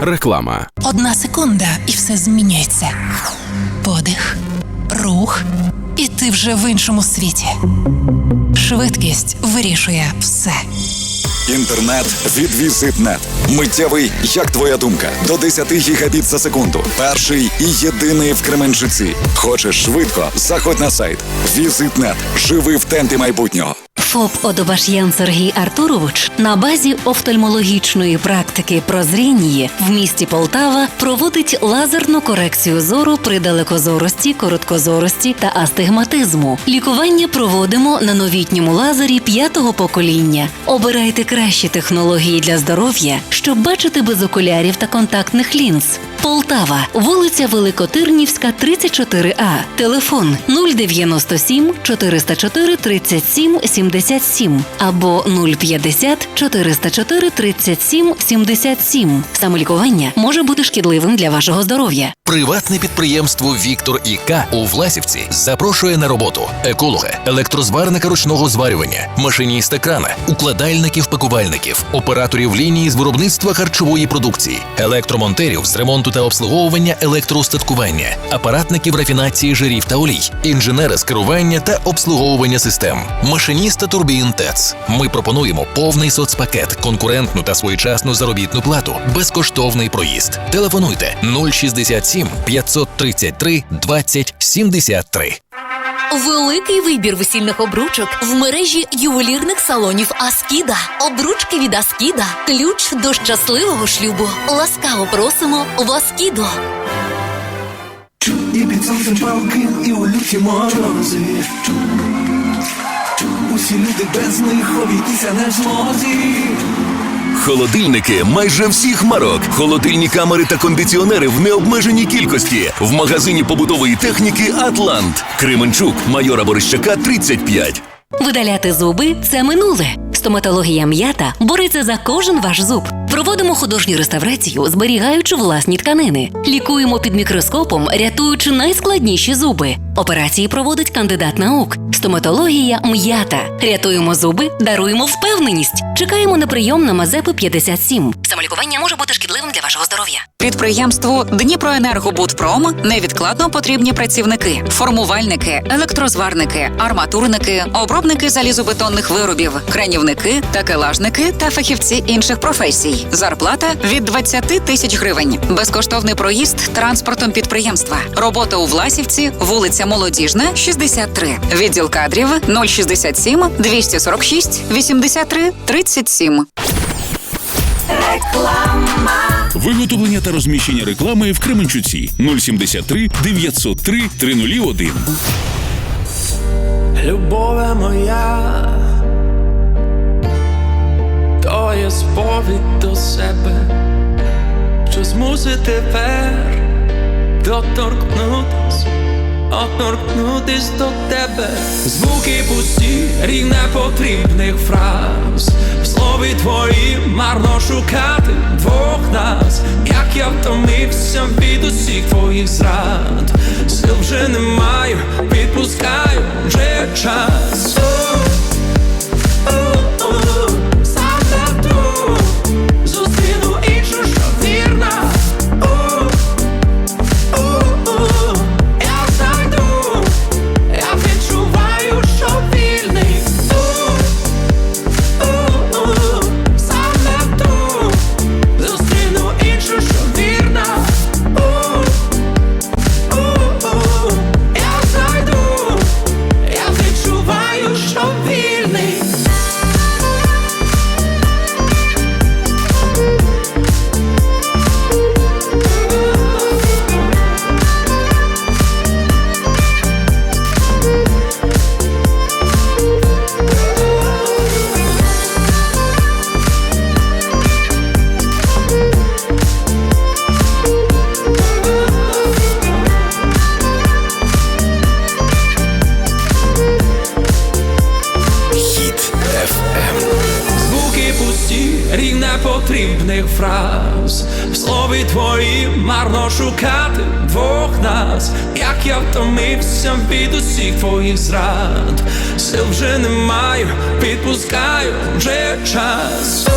Реклама. Одна секунда, і все змінюється. Подих, рух, і ти вже в іншому світі. Швидкість вирішує все. Інтернет від Візитнет. Миттєвий, як твоя думка, до 10 гігабіт за секунду. Перший і єдиний в Кременчуці. Хочеш швидко? Заходь на сайт. Візитнет. Живи в темпі майбутнього. ФОП Одобаш'ян Сергій Артурович на базі офтальмологічної практики прозрінії в місті Полтава проводить лазерну корекцію зору при далекозорості, короткозорості та астигматизму. Лікування проводимо на новітньому лазері п'ятого покоління. Обирайте кращі технології для здоров'я, щоб бачити без окулярів та контактних лінз. Полтава, вулиця Великотирнівська, 34А. Телефон 097 404 37 77 або 050 404 37 77. Самолікування може бути шкідливим для вашого здоров'я. Приватне підприємство Віктор ІК у Власівці запрошує на роботу еколога, електрозварника ручного зварювання, машиніста крана, укладальників пакувальників, операторів лінії з виробництва харчової продукції, електромонтерів з ремонту та обслуговування електроустаткування, апаратників рафінації жирів та олій, інженери з керування та обслуговування систем, машиніста турбін ТЕЦ. Ми пропонуємо повний соцпакет, конкурентну та своєчасну заробітну плату, безкоштовний проїзд. Телефонуйте 067 533 20 73. Великий вибір весільних обручок в мережі ювелірних салонів Аскіда. Обручки від Аскіда. Ключ до щасливого шлюбу. Ласкаво просимо в Аскідо. І під сонцем палки, і у люті морози. Усі люди без них обійтися не змозі. Холодильники майже всіх марок. Холодильні камери та кондиціонери в необмеженій кількості. В магазині побутової техніки Атлант. Кременчук, майора Борищака, 35. Видаляти зуби це минуле. Стоматологія м'ята бореться за кожен ваш зуб. Проводимо художню реставрацію, зберігаючи власні тканини. Лікуємо під мікроскопом, рятуючи найскладніші зуби. Операції проводить кандидат наук. Стоматологія м'ята. Рятуємо зуби, даруємо впевненість. Чекаємо на прийом на Мазепи 57. Самолікування може бути шкідливим для вашого здоров'я. Підприємству Дніпроенергобудпром невідкладно потрібні працівники: формувальники, електрозварники, арматурники, обробники залізобетонних виробів, кранівники, такелажники та фахівці інших професій. Зарплата від 20 тисяч гривень. Безкоштовний проїзд транспортом підприємства. Робота у Власівці, вулиця Молодіжна, 63. Відділ кадрів 067 246 83 37. Реклама. Виготовлення та розміщення реклами в Кременчуці 073 903 301. Любове моя, сповідь до себе, що змусить тепер доторкнутись, доторкнутись до тебе. Звуки пусті, рік непотрібних фраз. В слові твоїм марно шукати двох нас, як я втомився від усіх твоїх зрад. Сил вже не маю, підпускаю вже час. Непотрібних фраз. В слові твої марно шукати двох нас, як я втомився від усіх твоїх зрад. Сил вже не маю, підпускаю вже час.